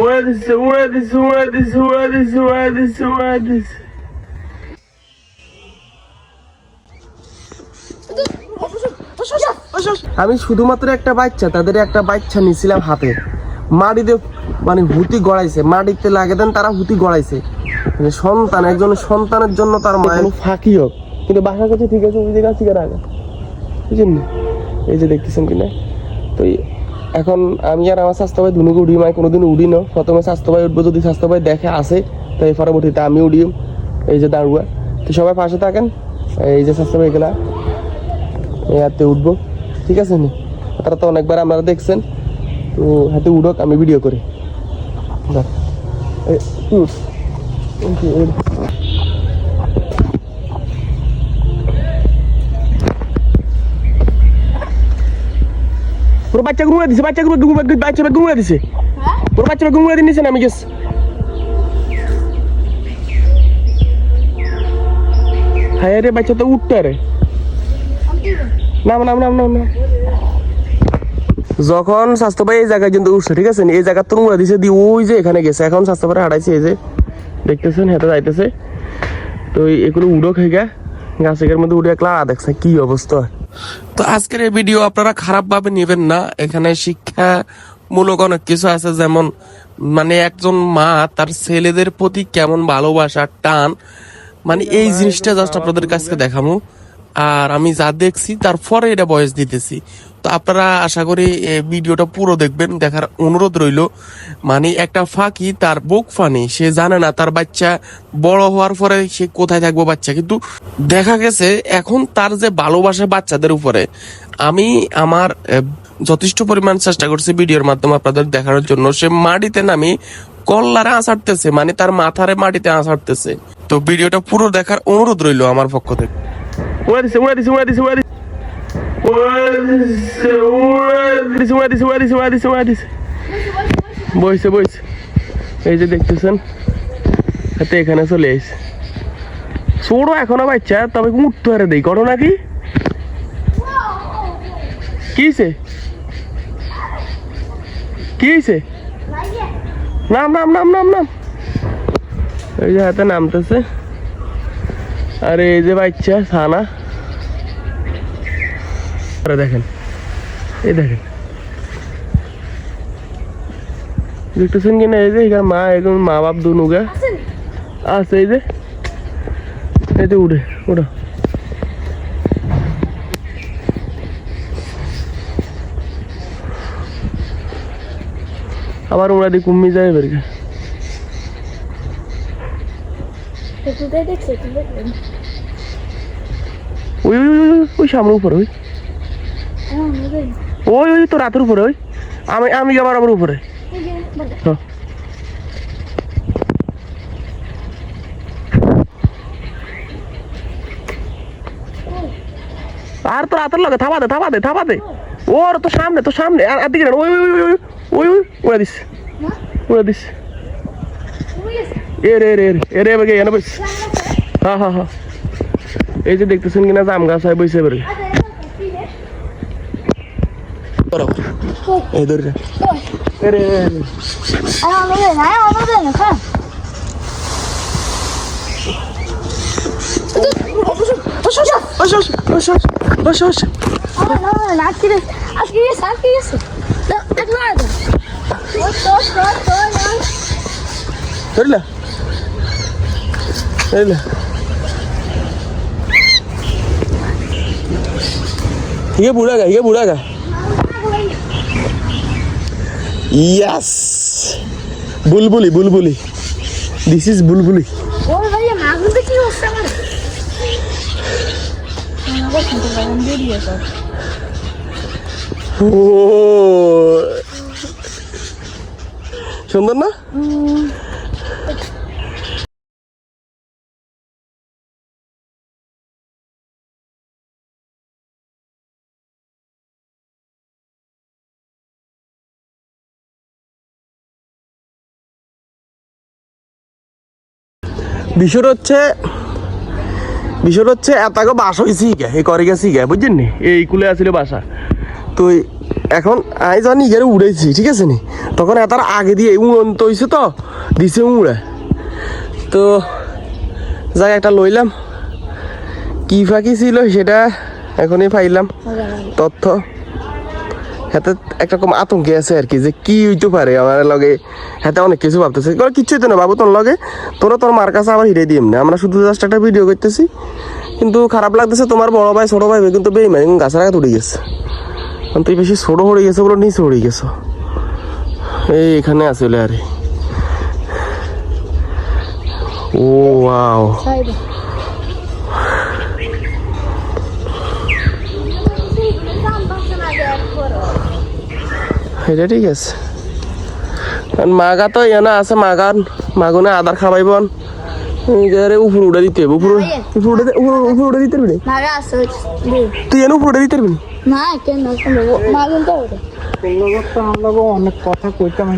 উড়ে দিচ্ছে উড়ে দিচ্ছে উড়ে দিচ্ছে উড়ে দিচ্ছে উড়ে দিচ্ছে উড়ে দিচ্ছে আমি শুধুমাত্র একটা বাচ্চা তাদের একটা বাচ্চা নিছিলাম হাতে। মাটিতে মানে হুতি গড়াইছে। মাটিতে লাগে দেন তারা হুতি গড়াইছে। মানে সন্তান একজন সন্তানের জন্য তার মায়ের ফাঁকি হোক কিন্তু বাসা করছে ঠিক আছে ওই জায়গা শিকার আগে বুঝলেন না? এই যে দেখতেছেন কিনা? তো এখন আমি আর আমার স্বাস্থ্য ভাই দুনুকে উড়ি মাই কোনোদিন উড়ি না। প্রথমে স্বাস্থ্য ভাই উঠবো যদি স্বাস্থ্য ভাই দেখে আসে, তো এই পরবর্তীতে আমি উড়িম এই যে দাঁড়ুয়া। তো সবাই পাশে থাকেন, এই যে স্বাস্থ্য ভাই গেলা, এই হাতে উঠবো, ঠিক আছে নি? তারা তো অনেকবার আপনারা দেখছেন, তো হাতে উঠোক, আমি ভিডিও করি। পুরো বাচ্চা ঘুমিয়ে দিছে বাচ্চা ঘুমিয়ে বাচ্চা ঘুমিয়ে দিছে। পুরো বাচ্চা ঘুমিয়ে দিন নিছেন আমি গেছ হ্যাঁ রে বাচ্চা তো উঠতে রে নাম নাম নাম নাম নাম। যখন স্বাস্থ্য ভাই এই জায়গায় কিন্তু উঠছে ঠিক আছে? এই জায়গা তো নোংরা দিছে দিয়ে ওই যে এখানে গেছে। এখন স্বাস্থ্য ভাই হারাইছে এই যে। দেখতেছেন হেঁটে যাইতেছে। তো এগুলো উড়ো খেয়ে গাছের মধ্যে উঠে একলা দেখছে কি অবস্থা। তো আজকের এই ভিডিও আপনারা খারাপ ভাবে নেবেন না। এখানে শিক্ষা মূলক অনেক কিছু আছে, যেমন মানে একজন মা তার ছেলেদের প্রতি কেমন ভালোবাসা, টান। মানে এই জিনিসটা জাস্ট আপনাদের কাছে দেখামু আর আমি যা দেখছি, তারপরে এটা বয়স দিতেছি। তো আপনারা আশা করি ভিডিওটা পুরো দেখবেন, দেখার অনুরোধ রইল। মানে একটা ফাঁকি, তার বুক ফানি, সে জানে না তার বাচ্চা বড় হওয়ার পরে সে কোথায় থাকব বাচ্চা। কিন্তু দেখা গেছে, এখন তার যে ভালোবাসা বাচ্চাদের উপরে, আমি আমার যথেষ্ট পরিমাণ চেষ্টা করছি ভিডিওর মাধ্যমে আপনাদের দেখানোর জন্য। সে মাটিতে নামি কল্লারে আঁচাড়তেছে মানে তার মাথারে মাটিতে আঁচাড়তেছে তো ভিডিওটা পুরো দেখার অনুরোধ রইল আমার পক্ষ থেকে। উড়ে দিচ্ছে উড়ে দিচ্ছে উড়ে দিচ্ছে উড়ে দিচ্ছে উড়ে দিচ্ছে উড়ে দিচ্ছে উড়ে দিচ্ছে উড়ে দিচ্ছে উড়ে দিচ্ছে বইছে বইছে এই যে দেখতেছেন হাতে এখানে চলে এসে ছোড়ো এখনও বাচ্চা তবে উঠতে হারে দেই করো নাকি কিছে কিছে নাম নাম নাম নাম নাম এই যে হাতে নামতেছে আর এই যে বাচ্চা ছানা আরে দেখেন এই দেখেন। দেখতেছেন কিনা? এই যে এখানে মা এখন মা বাপ দুনুগা আছে এই যে। এই যে উঠে উঠো। আবার ওরা দিয়ে কুম্মি যায় এবার ওই ওই ওই, ওই, সামনে উপরে ওই হ্যাঁ ওই ওই তো রাতের উপরে ওই আমি আমি আবার আমার উপরে হ্যাঁ। আর তো রাতের লগে দে থাবা দে ওর তো সামনে তো সামনে আর দিকে ওই ওই ওই ওই ওই উড়ে দিস উড়ে দিস এরে এরে এরে এরে এবারে এনে বস হ্যাঁ হ্যাঁ হ্যাঁ এই যে দেখতেছেন কিনা জাম গাছ হয় বসে এবারে এই ধরে এরে Acho que isso, acho que isso. Não, é nada. Olha lá. ये बूढ़ा का ये बूढ़ा का यस বুলবুলি বুলবুলি দিস ইজ বুলবুলি ও সুন্দর না বিষয় হচ্ছে বিষয় হচ্ছে এত আগে বাস হয়েছি গে? এই করে গেছি গে বুঝছেন নি? এই কুলে আছিল বাসা। তো এখন আই যখন ইগেরে উড়েছি ঠিক আছে নি? তখন এতার আগে দিয়ে উড়ন্ত হয়েছে তো দিছে উড়ে। তো যাই একটা লইলাম। কি ফাঁকি ছিল সেটা এখনই পাইলাম তথ্য হাতে একটা কম আতঙ্কে আছে আর কি যে কি হইতে পারে? আমার লগে হাতে অনেক কিছু ভাবতেছে। কোনো কিচ্ছুই তো না বাবু তোর লগে। তোরা তোর মার কাছে আবার হিরে দিম না। আমরা শুধু জাস্ট একটা ভিডিও করতেছি। কিন্তু খারাপ লাগতেছে তোমার বড় ভাই, ছোট ভাই, কিন্তু বেইমান গাছের আগে উড়ে গেছে। কারণ তুই বেশি ছোট হয়ে গেছে বলে নিচে উড়ে গেছো। এই এখানে আসলে আরে। ও ওয়াও এটা ঠিক আছে। কারণ মাগা তো এনা আছে মাগান মাগুনে আদার খাবাইবন এবারে উপর উড়ে দিতে হবে উপর উপর উড়ে দে- উপর উপর উড়ে দিতে পারবি তুই এনে উপর উড়ে দিতে পারবি না কেন মাগুন তো আমরা অনেক কথা কইতাম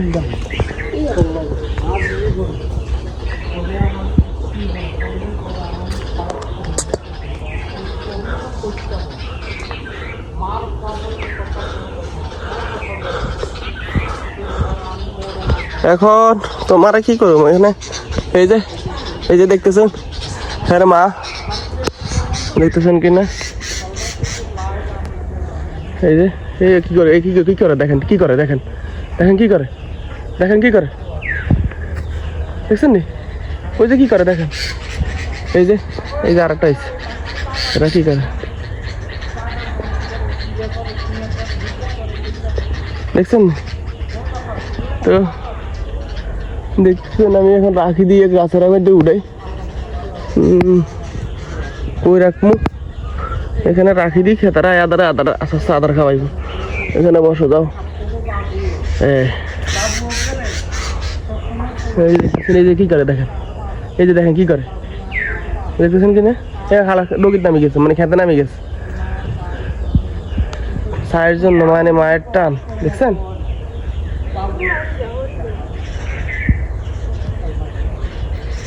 এখন তোমার কি করব এখানে? এই যে এই যে দেখতেছেন? হ্যাঁ রে মা। দেখতেছেন কি না এই যে, এই কি করে, এই কি কি করে দেখেন, কি করে দেখেন? দেখেন কি করে? দেখেন কি করে? দেখছেন নি? ওই যে কি করে দেখেন? এই যে এই যে আরেকটা আইছে এটা কি করে? দেখছেন নি? তো দেখছেন, আমি এখন রাখি দিয়ে গাছের মধ্যে উঠাই। কই রাখব? এখানে রাখি দিই খেতারা, আদারে, আদার আস্তে আস্তে আদার খাওয়াইব এখানে বসো, যাও। এই যে কী করে দেখেন? এই যে দেখেন, কী করে? দেখতেছেন কি না? এ, খালা ডগির নামে গেছে মানে খেতে নামে গেছে। ছায়ের জন্য মানে মায়ের টান, দেখছেন?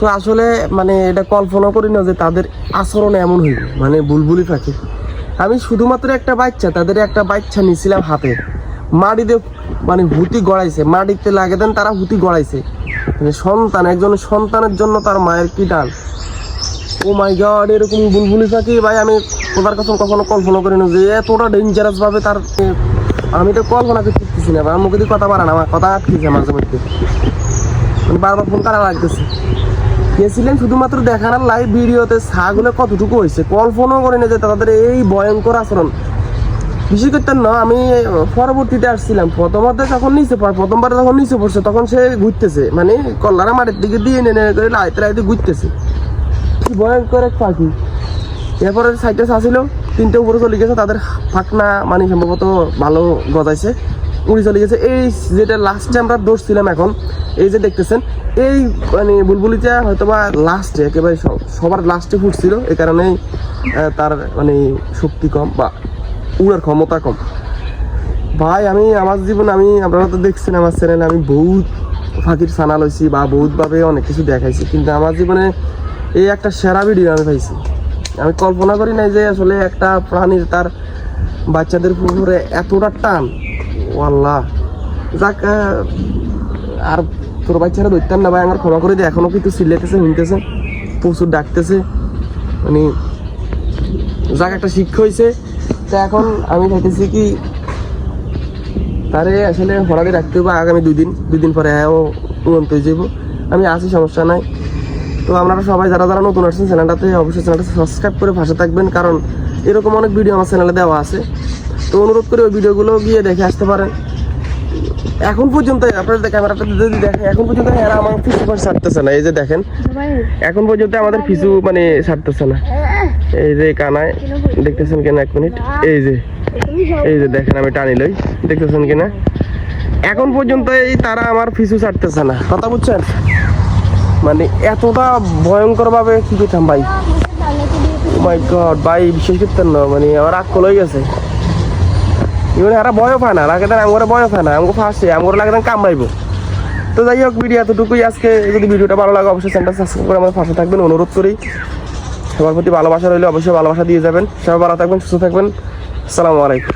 তো আসলে মানে এটা কল্পনা করি না যে তাদের আচরণ এমন হইবে মানে বুলবুলি পাখি। আমি শুধুমাত্র একটা বাচ্চা, তাদের একটা বাচ্চা নিয়েছিলাম হাতে। মাটিতে মানে হুতি গড়াইছে, মাটিতে লাগে দেন তারা হুতি গড়াইছে। মানে সন্তান, একজন সন্তানের জন্য তার মায়ের কি টান? ও মাই গড এরকম বুলবুলি পাখি, ভাই, আমি ওটার কথা কখনো কল্পনা করি না যে এতটা ডেঞ্জারাস ভাবে তার আমি তো কল্পনা পারতেছি না মুখে দিয়ে কথা পারে না, আমার কথা আটকেছে মাঝে মধ্যে। মানে বারবার ফোন করা লাগতেছে। গেছিলেন শুধুমাত্র দেখানোর লাইভ ভিডিওতে, ছাগুলো কতটুকু হয়েছে? কল্পনাও করে না যে তাদের এই ভয়ঙ্কর আচরণ। বিশেষ করতে না, আমি পরবর্তীতে আসছিলাম। প্রথমত যখন নিচে প্রথমবার যখন নিচে পড়ছে, তখন সে ঘুরতেছে। মানে কল্লারা মাটির দিকে দিয়ে নেনে করে লাইতে লাইতে ঘুরতেছে। ভয়ঙ্কর এক পাখি। এরপরে সাইডে আসছিল, তিনটে উপরে চলে গেছে, তাদের ফাঁকনা মানে সম্ভবত ভালো গজাইছে। উড়ে চলে গেছে। এই যেটা লাস্টে আমরা দৌড়ছিলাম এখন এই যে দেখতেছেন, এই মানে বুলবুলিটা হয়তো বা লাস্টে একেবারে সব- সবার লাস্টে ফুটছিল এই কারণেই তার মানে শক্তি কম বা উড়ার ক্ষমতা কম। ভাই, আমি আমার জীবন, আমি, আপনারা তো দেখছেন আমার চ্যানেলে আমি বহুত ফাঁকির সানা লইছি বা বহুতভাবে অনেক কিছু দেখাইছি, কিন্তু আমার জীবনে এই একটা সেরা ভিডিও আমি পাইছি। আমি কল্পনা করি নাই যে আসলে একটা প্রাণীর তার বাচ্চাদের পুকুরে এতটা টান। আল্লাহ যাক আর তোর বাচ্চারা ধরতেন না ভাই, আমার ক্ষমা করে দিয়ে এখনও কিন্তু সিলেটেছে, শুনতেছে, প্রচুর ডাকতেছে। মানে যাক, একটা শিক্ষা হয়েছে তো এখন আমি চাইতেছি কি, তারে আসলে হরাতে রাখতে হবে আগামী দুই দিন দুই দিন পরে ও উড়ন্ত হয়ে যাব আমি আসি সমস্যা নাই। তো আপনারা সবাই যারা যারা নতুন আসছেন চ্যানেলটাতে, অবশ্যই চ্যানেলটা সাবস্ক্রাইব করে পাশে থাকবেন, কারণ এরকম অনেক ভিডিও আমার চ্যানেলে দেওয়া আছে। তো অনুরোধ করে ওই ভিডিওগুলো গিয়ে দেখে আসতে পারেন। এখন পর্যন্ত আপনার ক্যামেরাটা যদি দেখেন এখন পর্যন্ত এরা আমার ফিসু পার ছাড়তেছে না, এই যে দেখেন। এখন পর্যন্ত আমাদের ফিসু মানে ছাড়তেছে না। এই যে কানায়, দেখতেছেন কেন এক মিনিট? এই যে এই যে দেখেন, আমি টানি লই, দেখতেছেন কিনা? এখন পর্যন্ত এই তারা আমার পিছু ছাড়তেছে না। কথা বুঝছেন? মানে এতটা ভয়ঙ্কর ভাবে কি করতাম ভাই? মাই গড ভাই, বিশ্বাস করতেন না মানে আমার আক্কল হয়ে গেছে। ইভেন এরা ভয়ও পায় না লাগে দেন আমার ভয়ও পায় না আমাকে ফাঁসে আমার লাগে কাম কামড়াইবো। তো যাই হোক ভিডিও এতটুকুই আজকে। যদি ভিডিওটা ভালো লাগে, অবশ্যই চ্যানেলটা সাবস্ক্রাইব করে আমার পাশে থাকবেন। অনুরোধ করি, সবার প্রতি ভালোবাসা রইলে অবশ্যই ভালোবাসা দিয়ে যাবেন। সবাই ভালো থাকবেন, সুস্থ থাকবেন। আসসালামু আলাইকুম।